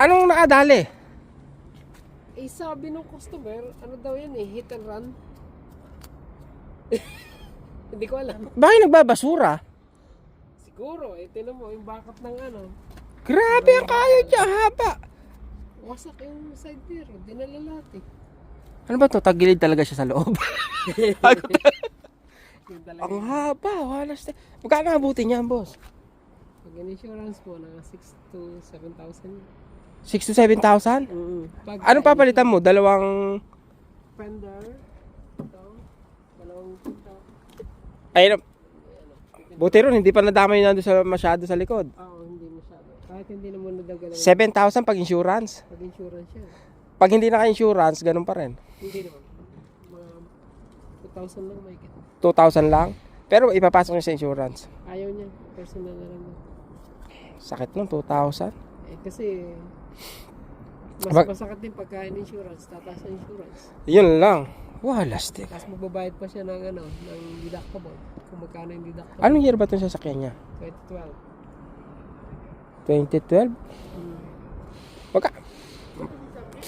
Anong nakadali? Eh, sabi ng customer, ano daw yan eh, hit and run. Hindi ko alam. Bakit nagbabasura? Siguro, eh, tinan mo, yung backup ng ano, Grabe ang kayo niya, haba. wasak yung side mirror, dinala lahat eh. Ano ba to? Tagilid talaga siya sa loob. Talaga, ang haba, walas. na- Magkano abutin niyan, boss? pag insurance mo, na 6 to 7,000. 6 to 7,000? Mm. Pag Anong papalitan mo? Dalawang... Fender, ito, dalawang pinto. Ayun. Buti ron, hindi pa nadamay na sa, masyado sa likod. Oo, hindi masyado. Kahit hindi naman nadagalan 7,000 pag insurance. pag insurance yan. Pag hindi naka-insurance, ganun pa rin. Hindi naman. Mga 2,000 lang may kit. 2,000 lang. Pero ipapasok niya sa insurance. Ayaw niya, personal na lang. Sakit nun, 2,000. Eh kasi mas Bak- masakit din pagka in-insurance, tataas ang insurance. Yun lang. Walas, tek. Tapos magbabayad pa siya ng ano, ng deductible. Kung magkano yung deductible. Anong year ba itong sasakyan niya? 2012. 2012? Hmm. Magka...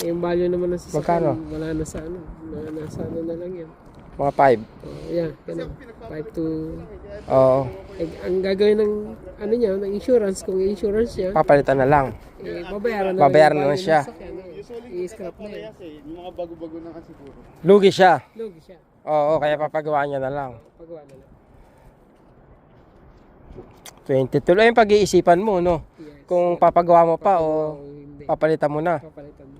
Yung value naman ng sasakyan, Magkano? wala na sa ano. Na, nasa ano na lang yan. Mga 5. Oh, yeah, ganun. 5 to... Oo. Eh, ang gagawin ng ano niya, ng insurance, kung insurance niya, Papalitan na lang. eh, babayaran na Babayaran yung na value siya. eh. I-scrap na yan. Kasi yung mga bago-bago na kasi puro. Lugi siya. Lugi siya. Oo, kaya papagawa niya na lang. Pagawa na lang. 2012. Ayun pag-iisipan mo, no? Yes. Kung papagawa mo pa Oo, o hindi. papalitan mo na. Papalitan mo.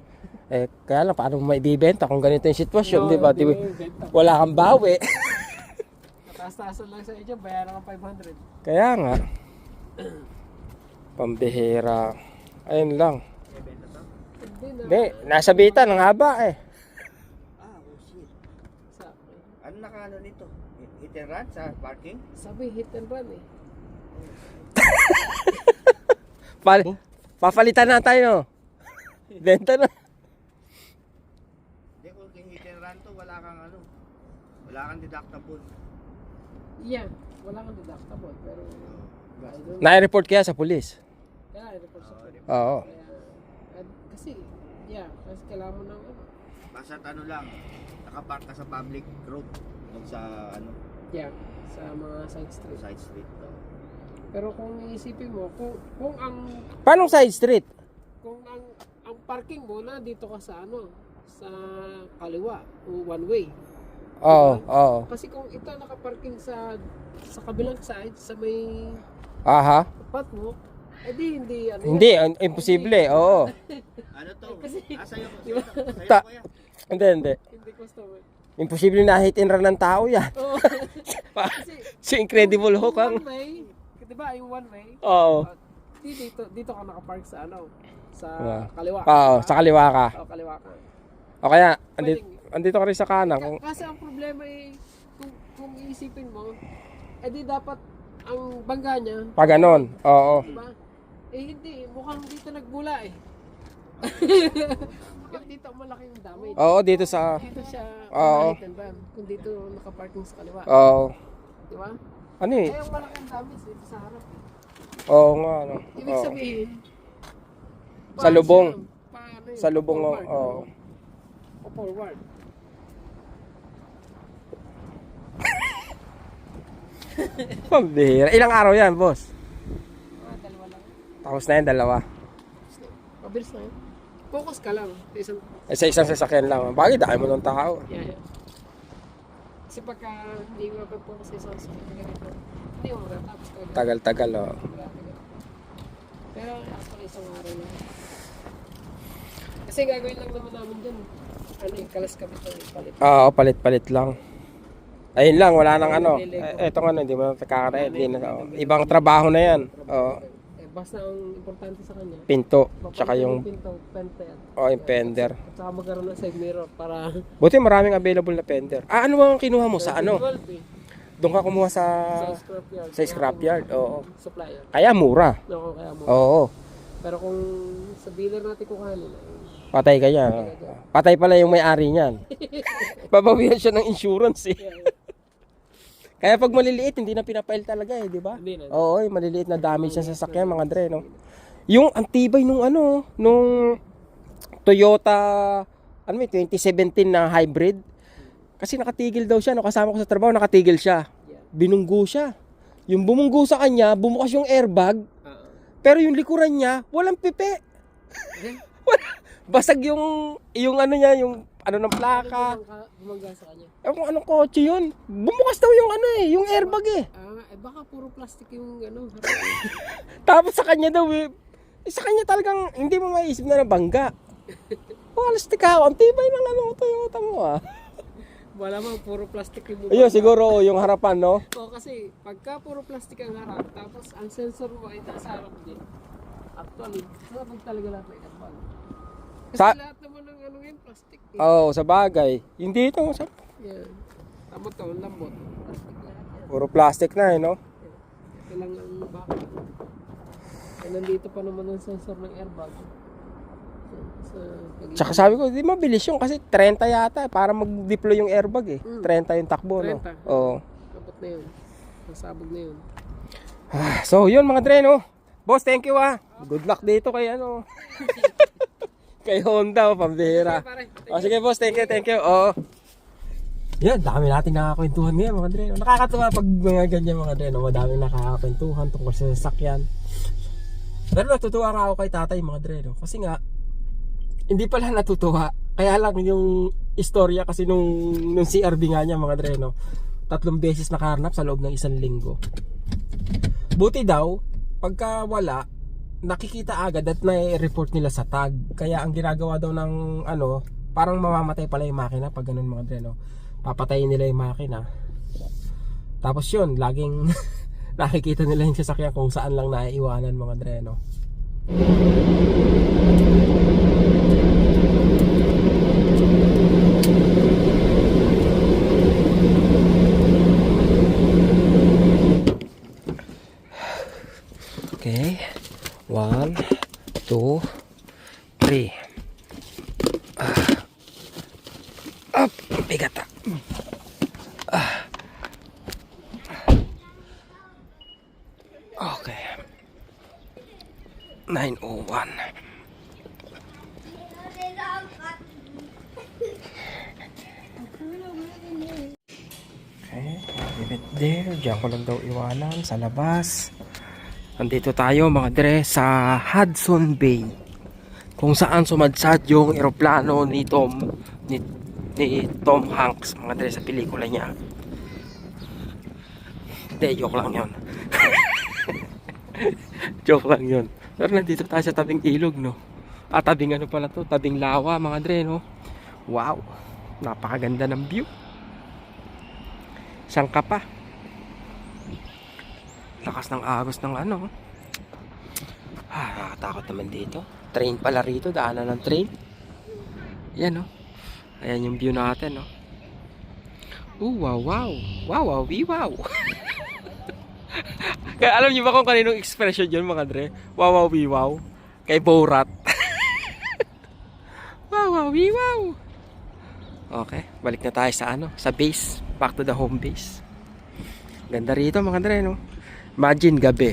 Eh, kaya lang, paano mo maibibenta kung ganito yung sitwasyon, di ba? Di ba? Benta. Wala kang bawi. Mataas-taasan lang sa inyo, bayaran ka 500. Kaya nga. Pambihira. Ayun lang. Hindi na. Hindi, nasa bitan, ang haba eh. Ah, oh shit. Sa, Ano nakaano nito? Hit and run sa parking? sabi hit and run eh. Pal papalitan na tayo. Benta na. Hindi, kung kay hit and run to, wala kang ano. Wala kang deductible. Yeah, wala kang deductible, pero I don't Na-report kaya sa pulis. Yeah, report sa police. Oo. Kaya, at, kasi, yeah, kasi kailangan mo ng ano. Basta't ano lang, nakapark ka sa public road. Doon sa ano, Yeah, sa mga side street. side street. No? Pero kung iisipin mo, kung, kung ang Paano side street? kung ang ang parking mo na dito ka sa ano, sa kaliwa, o one way. Oo, oo. Kasi kung ito nakaparking sa sa kabilang side, sa may Aha. tapat mo, edi hindi ano. Hindi, un- imposible. Oo. Ano to? Kasi- ah, sa'yo, sa'yo, sa'yo Ta-. Hindi, hindi. Hindi customer. Imposible na hit and run ng tao yan. Oo. Kasi si Incredible Hulk ang... one way, di ba yung one way, Oo. uh, di- dito, dito ka nakapark sa ano, sa Yeah. kaliwa. Oo, diba? sa kaliwa ka. Oo, kaliwa ka. O kaya, andito, andito ka rin sa kanan. Ka- Kung, kasi ang problema eh, kung, kung iisipin mo, edi dapat ang bangga niya, pag ganon. Oo. di ba? Eh hindi, mukhang dito nagbula eh. Yung dito malaki yung damage. Oo, dito sa... Dito siya Oo. Kung dito nakaparking sa kaliwa. Oo. Di ba? Ano eh? Eh, yung malaki ang damage dito sa harap eh. Oo nga. Ano. Ibig Oo. sabihin, Sa lubong. siya? Sa lubong, oo. O forward. Pambihira. Ilang araw yan, boss? Ah, dalawa lang. Tapos na yan, dalawa. Mabilis na yun. Focus ka lang. Sa isang, Eh, sa isang sasakyan lang. Bakit? Dahil mo ng tao. yeah, yeah. Kasi pagka hindi mo mag-focus sa isang sasakyan ganito, hindi mo matatapos ka. Tagal-tagal, oh. Pero actually isang araw lang. Kasi gagawin lang naman namin dyan. Ano yung kalas kabit ng palit. Oo, palit-palit lang. Ayun lang, wala nang ano. Eh, etong ano, hindi mo na kakarain. Hindi na, oh. Ibang trabaho na yan. Oo. Eh, basta ang importante sa kanya, Pinto. Tsaka yung, pinto, fender. oh, yung fender. At saka magkaroon ng side mirror para... Buti maraming available na fender. Ah, ano ang kinuha mo sa ano? 12 eh. Doon ka kumuha sa Sa scrapyard. sa scrapyard. Oo. Supplier. Kaya mura. No, kaya mo. Oo. Pero kung sa dealer natin kukuhanin, eh, Patay ka yan. Patay pala yung may-ari niyan. Babawihan siya ng insurance eh. Kaya pag maliliit, hindi na pinapail talaga eh, di ba? hindi na. Oo, yung maliliit na damage sa sasakyan, mga dre, no? Yung antibay nung ano, nung Toyota, ano may 2017 na hybrid. Kasi nakatigil daw siya, no, kasama ko sa trabaho, nakatigil siya. Binunggo siya. Yung bumunggo sa kanya, bumukas yung airbag, Oo. pero yung likuran niya, walang pipi. Eh? Basag yung, yung ano niya, yung ano ng plaka. Ano bumangga- bumangga sa kanya? Ewan kung anong kotse yun. Bumukas daw yung ano eh, yung airbag eh. Ah, eh baka puro plastic yung ano. Tapos sa kanya daw eh, eh, sa kanya talagang hindi mo maiisip na nabangga. Walas tika, ang tibay ng ano, Toyota mo ah. Wala mo, puro plastic yung Ayun, siguro yung harapan, no? Oo, kasi pagka puro plastic ang harap, tapos ang sensor mo ay nasa harap din. Actually, sabag talaga lahat ng airbag. Kasi Sa- lahat Oo, sa bagay. Hindi ito, sa, Yan. Tama to, lambot. Puro plastic na eh, no? Ito lang ang baka. Eh, nandito pa naman ang sensor ng airbag. So, sa pag- Tsaka sabi ko, di mabilis yun kasi 30 yata eh, para mag-deploy yung airbag eh. Mm. 30 yung takbo, no? 30. Oo. Abot na yun. Nasabog na yun. Ah, so, yun mga dre, no? Boss, thank you ah. Good luck dito kay ano. Kay Honda, oh, pambihira. O sige boss, thank you, thank you. Oo. Yan, dami natin nakakwentuhan ngayon mga dre. Nakakatuwa pag mga ganyan mga dre. No? Madami nakakakwentuhan tungkol sa sasakyan. Pero natutuwa ako kay tatay mga dre. No? Kasi nga, hindi pala natutuwa. Kaya lang yung istorya kasi nung, nung CRB nga niya mga dre. No? Tatlong beses nakaharnap sa loob ng isang linggo. Buti daw, pagka wala, nakikita agad at na-report nila sa tag. Kaya ang ginagawa daw ng ano, parang mamamatay pala yung makina pag ganun mga dre, no? Papatayin nila yung makina. Tapos yun, laging nakikita nila yung sasakyan kung saan lang naiiwanan mga dre, no? Okay. One, two, three. Ah. Up! Bigat ah. Ah. Okay. 901. Okay, leave it there. Diyan ko lang daw iwanan sa labas. Nandito tayo mga dre sa Hudson Bay. Kung saan sumadsad yung eroplano ni Tom ni, ni Tom Hanks mga dre sa pelikula niya. Hindi, joke lang yun. joke lang yun. Pero nandito tayo sa tabing ilog, no? Ah, tabing ano pala to? Tabing lawa, mga dre, no? Wow! Napakaganda ng view. Sangka pa. Lakas ng agos ng ano. Ah, nakakatakot naman dito. Train pala rito, daanan ng train. Yan, no? Ayan yung view natin, no? Ooh, wow, wow. Wow, wow, wee, wow. Kaya alam niyo ba kung kaninong expression yun, mga dre? Wow, wow, wee, wow. Kay Borat. wow, wow, wee, wow. Okay, balik na tayo sa ano, sa base. Back to the home base. Ganda rito mga dre, no? Imagine gabi,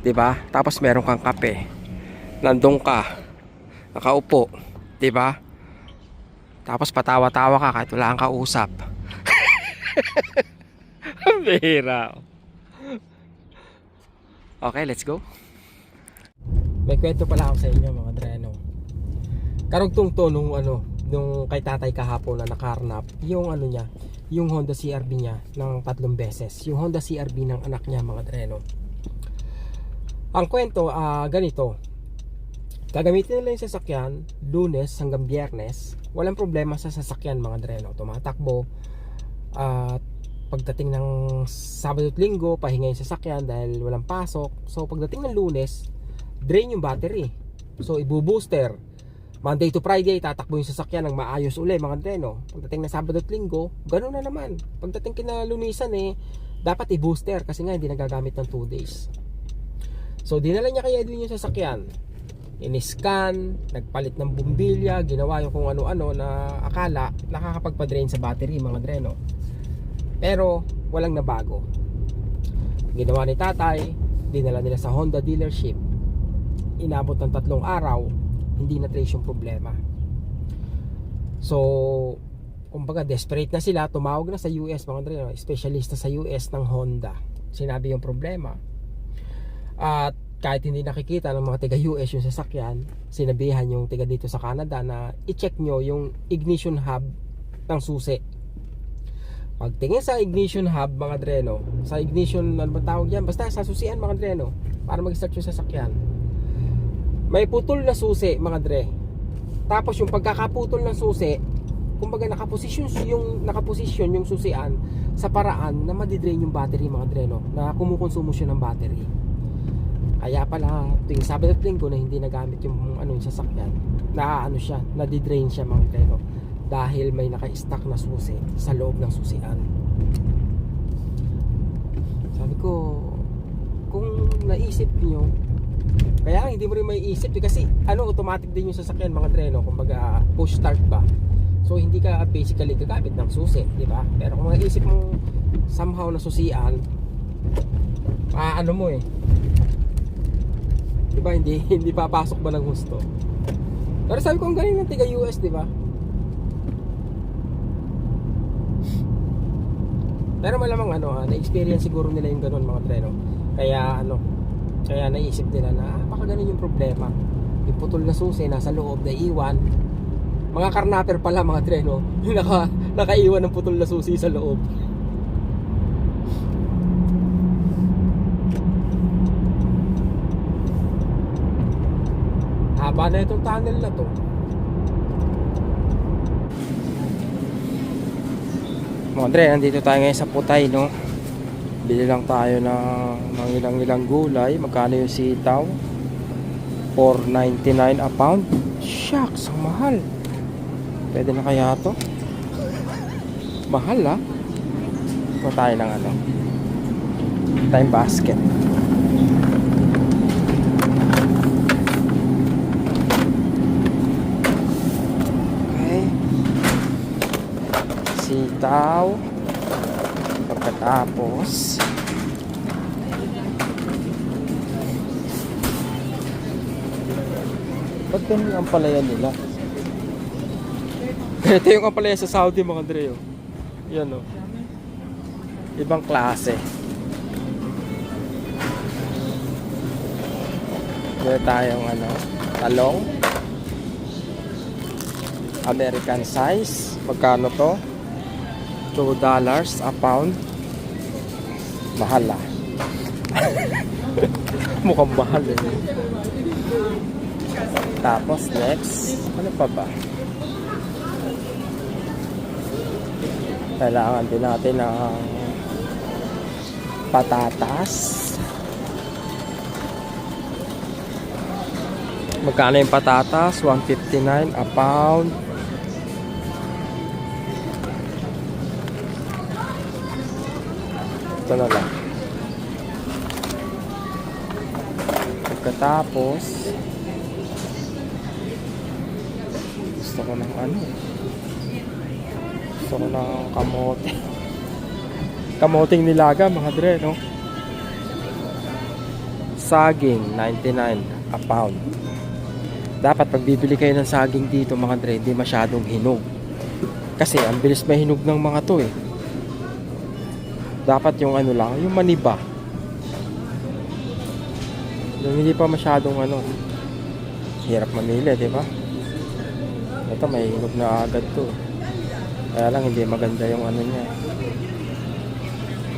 'di ba? Tapos meron kang kape. Nandun ka. Nakaupo, 'di ba? Tapos patawa-tawa ka kahit wala kang kausap. Bira. Okay, let's go. May kwento pala ako sa inyo mga dre, no? Karugtong to nung ano, nung kay tatay kahapon na nakarnap, yung ano niya, yung Honda CRV niya ng tatlong beses. Yung Honda CRV ng anak niya mga dreno. Ang kwento, ah ganito. Gagamitin nila yung sasakyan lunes hanggang biyernes. Walang problema sa sasakyan mga dreno. Tumatakbo. At pagdating ng Sabado at Linggo, pahinga yung sasakyan dahil walang pasok. So pagdating ng lunes, drain yung battery. So ibu-booster. Monday to Friday, tatakbo yung sasakyan ng maayos uli mga dreno. Pagdating ng Sabado at Linggo, gano'n na naman. Pagdating kinalunisan eh, dapat i-booster kasi nga hindi nagagamit ng 2 days. So dinala niya kay Edwin yung sasakyan. In-scan, nagpalit ng bumbilya, ginawa yung kung ano-ano na akala nakakapagpa-drain sa battery mga dreno. Pero walang nabago. Ginawa ni tatay, dinala nila sa Honda dealership. inabot ng tatlong araw, hindi na trace yung problema. So, kumbaga desperate na sila, tumawag na sa US, mga Andre, no? specialista sa US ng Honda. Sinabi yung problema. At kahit hindi nakikita ng mga taga US yung sasakyan, sinabihan yung taga dito sa Canada na i-check nyo yung ignition hub ng susi. Pagtingin sa ignition hub mga dreno, sa ignition ano ba tawag yan? Basta sa susian mga dreno para mag-start yung sasakyan. May putol na susi mga dre. Tapos yung pagkakaputol ng susi, kumbaga nakaposisyon yung nakaposisyon yung susian sa paraan na madidrain yung battery mga dreno na kumukonsumo siya ng battery. Kaya pala tuwing Sabado at Linggo na hindi nagamit yung ano yung sasakyan, na ano siya, nadidrain siya mga dreno dahil may naka-stack na susi sa loob ng susian. Sabi ko, kung naisip niyo, kaya hindi mo rin may isip eh, kasi ano automatic din yung sasakyan mga dreno, kumbaga push start ba. So hindi ka basically gagamit ng susi, di ba? Pero kung naisip mo somehow na susian, ah, ano mo eh. Di ba hindi hindi papasok ba ng gusto? Pero sabi ko ang galing ng tiga US, di ba? Pero malamang ano, na-experience siguro nila yung ganun mga treno. Kaya ano, kaya naisip nila na ah, baka ganun yung problema. Yung putol na susi nasa loob na iwan. Mga karnaper pala mga treno, naka, nakaiwan ng putol na susi sa loob. Haba na itong tunnel na to. Mga Andre, nandito tayo ngayon sa Putay, no? Bili lang tayo ng mga ilang-ilang gulay. Magkano yung sitaw? 4.99 a pound. Shucks, ang mahal. Pwede na kaya to? Mahal, ah. Ito tayo ng ano. Time basket. Okay. Sitaw. Pagkatapos, Ba't ganun ang palaya nila? Ito yung ampalaya sa Saudi mga Andre oh. Yan oh. Ibang klase. Meron tayong ano, talong. American size. Magkano to? 2 dollars a pound. Mahal ah. Mukhang mahal eh. Tapos next, ano pa ba? Kailangan din natin ng patatas. Magkano yung patatas? 159 a pound. Ito na lang. Pagkatapos, gusto ko ng ano gusto ko ng kamote. Kamoting nilaga mga dre no? Saging 99 a pound. Dapat pag bibili kayo ng saging dito mga dre hindi masyadong hinog. Kasi ang bilis mahinog ng mga to eh dapat yung ano lang yung maniba yung hindi pa masyadong ano hirap mamili di ba ito may hinog na agad to. Kaya lang hindi maganda yung ano niya.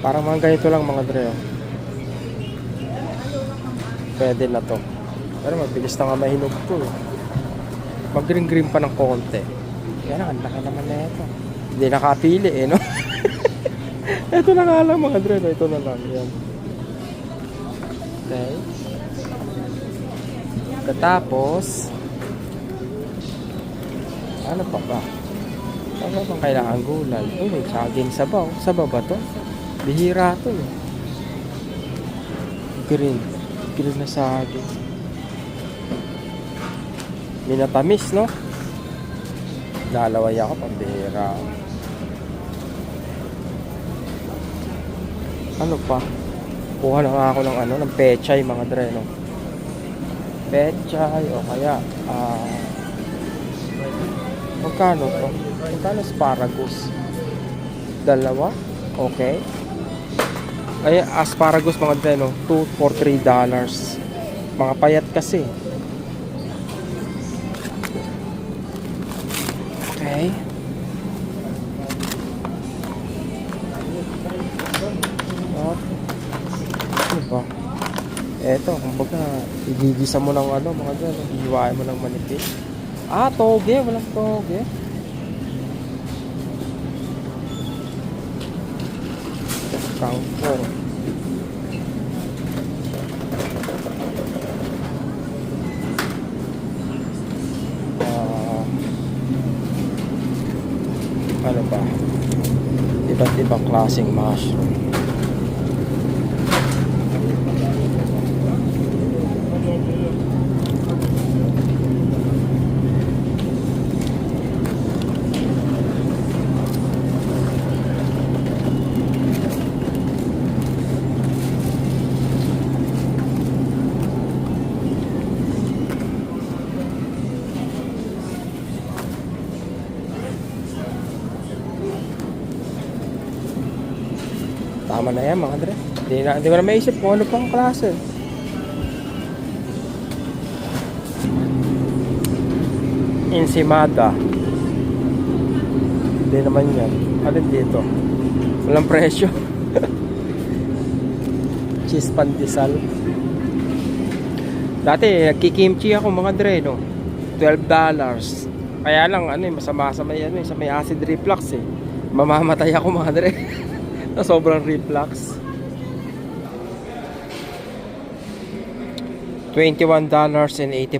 Parang mga ganito lang mga dre. oh. Pwede na to. Pero mabilis na nga mahinog to. eh. Mag green green pa ng konti. Kaya lang, ang laki naman na ito. Hindi nakapili eh, no? ito na nga lang mga dre. Ito na lang. Yan. Okay. Katapos, ano pa ba? Ano bang kailangan gulay? Oh, may saging sabaw. Sabaw ba to? Bihira to eh. Green. Green na saging. Minatamis, no? Lalaway ako pambihira. Ano pa? Kuha na nga ako ng ano, ng pechay mga dre, no? pechay o kaya ah magkano to? Magkano asparagus? Dalawa? Okay. Ay, asparagus mga dreno, 2 for 3 dollars. Mga payat kasi. Eto, kumbaga, igigisa mo ng ano, mga dyan, hihiwain mo ng manipis. Ah, toge, walang toge. Kangkong. Ah, ano ba? Iba't ibang klaseng mushroom. Na yan mga Andre. Hindi na, hindi ko na maisip kung ano pang klase. Ensimada. Hindi naman yan. Alin dito? Walang presyo. Cheese pandesal. Dati, nagkikimchi ako mga Dre, no? 12 dollars. Kaya lang, ano eh, masama sa may, ano, eh, sa may acid reflux eh. Mamamatay ako mga Dre. na sobrang reflux. $21.84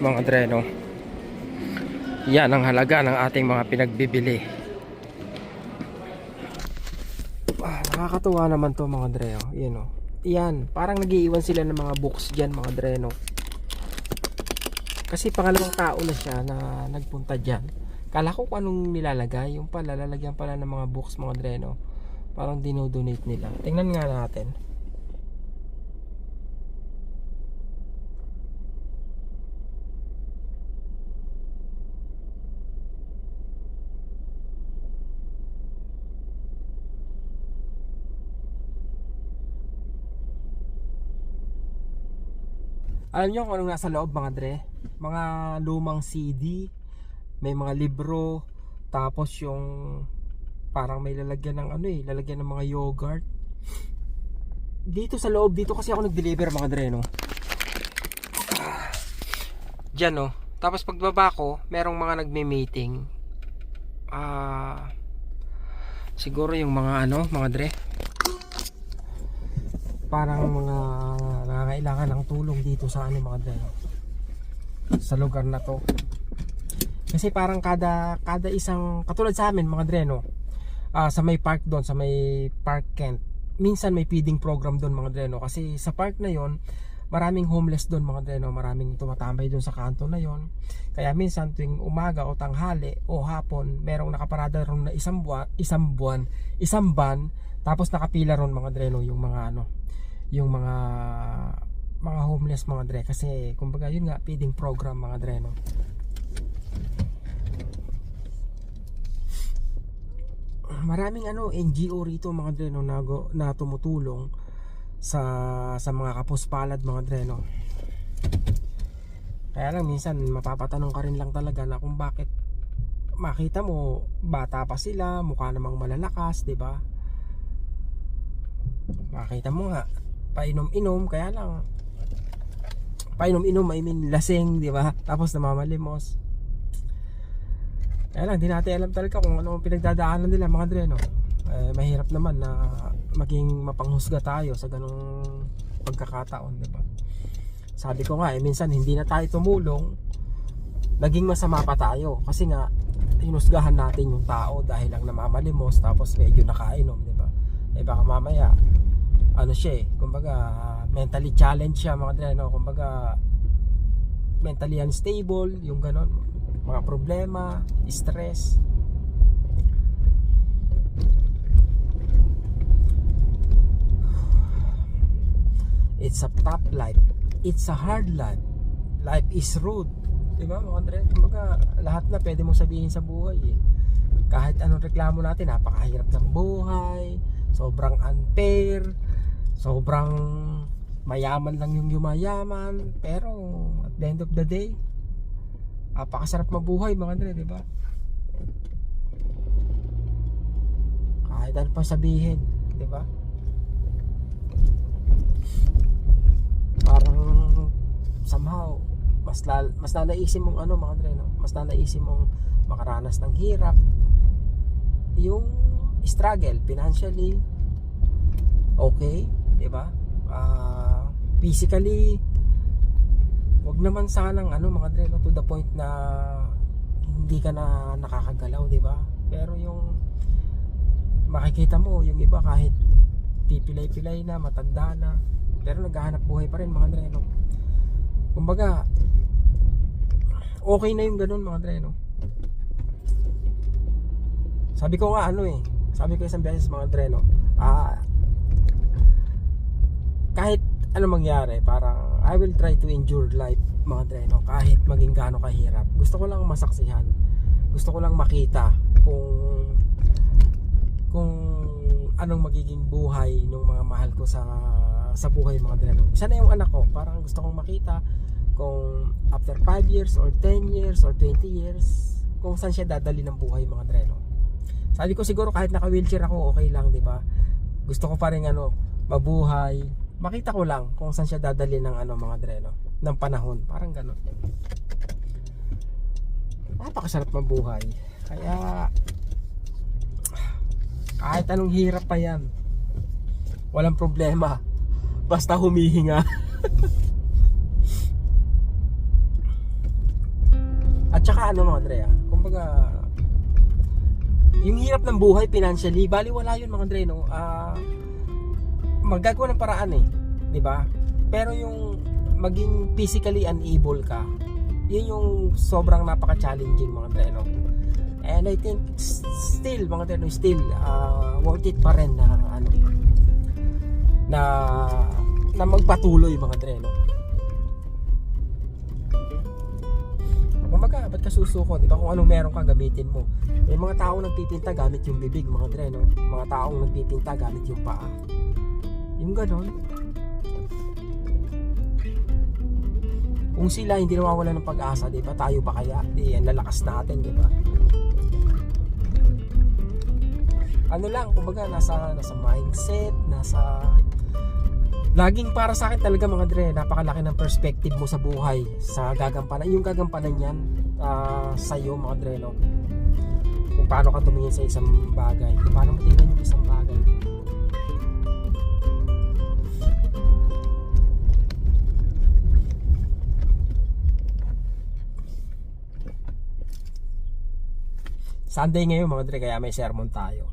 mga dreno. Yan ang halaga ng ating mga pinagbibili. Ah, nakakatuwa naman to mga dreno. Yan o. Yan, parang nagiiwan sila ng mga books dyan mga dreno. Kasi pangalawang tao na siya na nagpunta dyan. Kala ko kung anong nilalagay. Yung pala, lalagyan pala ng mga books mga dreno parang dinodonate nila. Tingnan nga natin. Alam nyo kung anong nasa loob mga dre? Mga lumang CD, may mga libro, tapos yung parang may lalagyan ng ano eh, lalagyan ng mga yogurt. Dito sa loob, dito kasi ako nag-deliver mga dreno. Diyan no. Tapos pagbaba ko, merong mga nagme-meeting. Ah siguro yung mga ano, mga dre. Parang mga nangangailangan ng tulong dito sa ano mga dre. no? Sa lugar na to. Kasi parang kada kada isang katulad sa amin mga dre no ah, sa may park doon, sa may park Kent. Minsan may feeding program doon mga dreno kasi sa park na yon maraming homeless doon mga dreno, maraming tumatambay doon sa kanto na yon. Kaya minsan tuwing umaga o tanghali o hapon, merong nakaparada ron na isang buwan, isang buwan, isang van, tapos nakapila ron mga dreno yung mga ano, yung mga mga homeless mga dre kasi kumbaga yun nga feeding program mga dreno. Maraming ano NGO rito mga dreno na, go- na tumutulong sa sa mga kapuspalad mga dreno. Kaya lang minsan mapapatanong ka rin lang talaga na kung bakit makita mo bata pa sila, mukha namang malalakas, 'di ba? Makita mo nga painom-inom kaya lang painom-inom I mean lasing, 'di ba? Tapos namamalimos. Kaya lang, di natin alam talaga kung ano ang pinagdadaanan nila mga dre, no? Eh, mahirap naman na maging mapanghusga tayo sa ganong pagkakataon, di ba? Sabi ko nga, eh, minsan hindi na tayo tumulong, naging masama pa tayo. Kasi nga, hinusgahan natin yung tao dahil lang namamalimos, tapos medyo nakainom, di ba? Eh baka mamaya, ano siya eh, kumbaga, mentally challenged siya mga dre, no? Kumbaga, mentally unstable, yung ganon mga problema, stress. It's a tough life. It's a hard life. life is rude. Di ba mga Andre? Kumbaga, lahat na pwede mong sabihin sa buhay eh. Kahit anong reklamo natin, napakahirap ng buhay, sobrang unfair, sobrang mayaman lang yung yumayaman. Pero at the end of the day, napakasarap mabuhay mga Andre, di ba? Kahit ano pa sabihin, di ba? Parang somehow mas lal, mas nanaisip mong ano mga Andre, no? Mas nanaisip mong makaranas ng hirap. Yung struggle financially okay, 'di ba? Ah, physically wag naman sanang ano mga Andre, no, to the point na hindi ka na nakakagalaw, 'di ba? Pero yung makikita mo yung iba kahit pipilay-pilay na, matanda na, pero naghahanap buhay pa rin mga Andre, no? Kumbaga, okay na yung ganun mga Andre, no? Sabi ko nga ano eh, sabi ko isang beses mga Andre, no? Ah, kahit ano mangyari, parang I will try to endure life mga Andre, no? Kahit maging gaano kahirap. Gusto ko lang masaksihan. Gusto ko lang makita kung kung anong magiging buhay ng mga mahal ko sa sa buhay mga Andre, no? Isa na yung anak ko, parang gusto kong makita kung after 5 years or 10 years or 20 years kung saan siya dadali ng buhay mga Andre, no? Sabi ko siguro kahit naka-wheelchair ako, okay lang, 'di ba? Gusto ko pa rin ano, mabuhay. Makita ko lang kung saan siya dadali ng ano mga Andre, no? ng panahon, parang ganun. Napakasarap mabuhay. Kaya kahit anong hirap pa yan, walang problema. Basta humihinga. At saka ano mga Andrea, kumbaga yung hirap ng buhay financially, bali wala yun mga Andre, no? Ah magagawa ng paraan eh, 'di ba? Pero yung maging physically unable ka, yun yung sobrang napaka-challenging mga Andre, no? And I think still mga Andre, no, still ah, worth it pa rin na ano na na magpatuloy mga Andre, no? Kumbaga, ba't ka susuko? Di ba kung anong meron ka, gamitin mo. May mga taong nagpipinta gamit yung bibig, mga dre, no? Mga taong nagpipinta gamit yung paa. Yung ganon. Kung sila hindi nawawala ng pag-asa, di ba? Tayo ba kaya? Di, ang lalakas natin, di ba? Ano lang, kumbaga, nasa, nasa mindset, nasa laging para sa akin talaga mga dre napakalaki ng perspective mo sa buhay sa gagampanan yung gagampanan yan ah, sa iyo mga dre no kung paano ka tumingin sa isang bagay kung paano mo tingnan yung isang bagay Sunday ngayon mga dre kaya may sermon tayo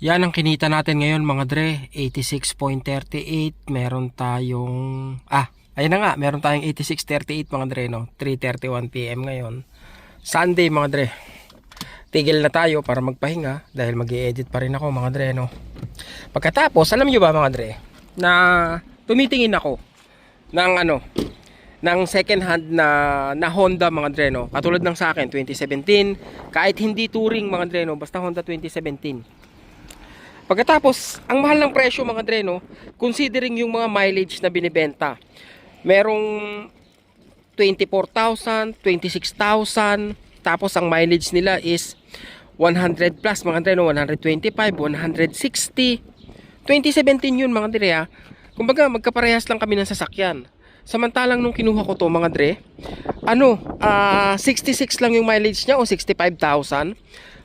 Yan ang kinita natin ngayon mga dre, 86.38. Meron tayong ah, ayun na nga, meron tayong 86.38 mga dre no. 3:31 PM ngayon. Sunday mga dre. Tigil na tayo para magpahinga dahil magi-edit pa rin ako mga dre no. Pagkatapos, alam niyo ba mga dre, na tumitingin ako ng ano, ng second hand na na Honda mga dre no. Katulad ng sa akin 2017, kahit hindi touring mga dre no, basta Honda 2017. Pagkatapos, ang mahal ng presyo mga dreno, considering yung mga mileage na binibenta. Merong 24,000, 26,000, tapos ang mileage nila is 100 plus mga dreno, 125, 160. 2017 yun mga dre ha. Kumbaga magkaparehas lang kami ng sasakyan. Samantalang nung kinuha ko to mga dre, ano, ah 66 lang yung mileage niya o 65,000.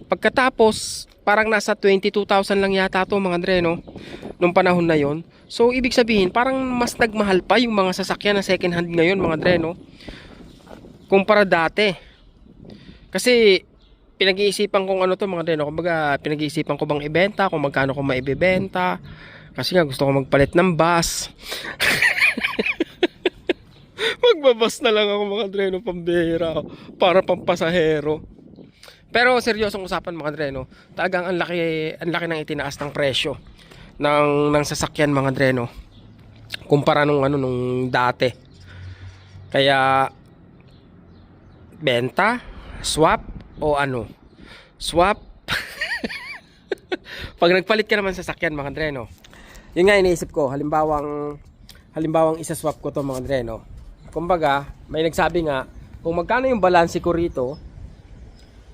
Pagkatapos, parang nasa 22,000 lang yata to mga dre, no? Nung panahon na yon. So, ibig sabihin, parang mas nagmahal pa yung mga sasakyan na second hand ngayon, mga dre, no? Kumpara dati. Kasi, pinag-iisipan kong ano to, mga dre, no? Kumbaga, pinag-iisipan ko bang ibenta, kung magkano ko maibibenta. Kasi nga, gusto ko magpalit ng bus. Magbabas na lang ako mga dre, no? Pambihira. Para pampasahero. Pero seryosong usapan mga dreno, talagang ang laki, ang laki ng itinaas ng presyo ng, ng sasakyan mga dreno. Kumpara nung ano nung dati. Kaya benta, swap o ano? Swap. Pag nagpalit ka naman sa sasakyan mga dreno. Yun nga iniisip ko, halimbawang halimbawang isa-swap ko to mga dreno. Kumbaga, may nagsabi nga, kung magkano yung balanse ko rito,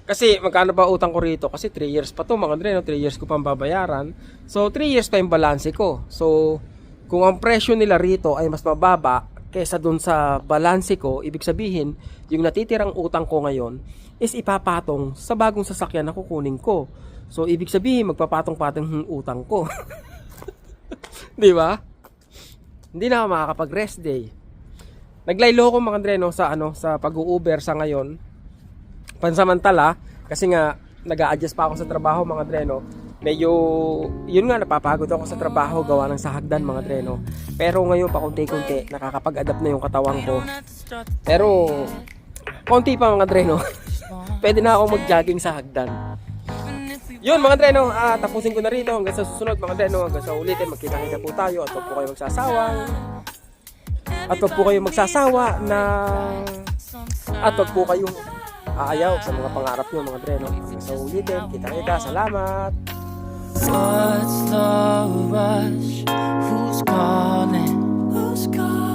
kasi magkano ba utang ko rito? Kasi 3 years pa to mga dreno, 3 years ko pang babayaran. So 3 years pa yung balanse ko. So kung ang presyo nila rito ay mas mababa kesa dun sa balanse ko, ibig sabihin, yung natitirang utang ko ngayon is ipapatong sa bagong sasakyan na kukunin ko. So ibig sabihin, magpapatong-patong yung utang ko. Di ba? Hindi na ako makakapag-rest day. Naglaylo ko mga dreno sa ano sa pag-Uber sa ngayon pansamantala kasi nga nag-a-adjust pa ako sa trabaho mga dreno medyo yun nga napapagod ako sa trabaho gawa ng sahagdan mga dreno pero ngayon pa konti-konti nakakapag-adapt na yung katawan ko pero konti pa mga dreno pwede na ako mag-jogging sa hagdan. Yun mga dre, no? Ah, tapusin ko na rito hanggang sa susunod mga dre, no? Hanggang sa ulitin, magkita-kita po tayo at wag po kayo magsasawa. At wag po kayo magsasawa na at wag po kayong aayaw sa mga pangarap nyo mga dre, no? Hanggang sa ulitin, kita-kita, salamat! What's the rush? Who's calling? Who's calling?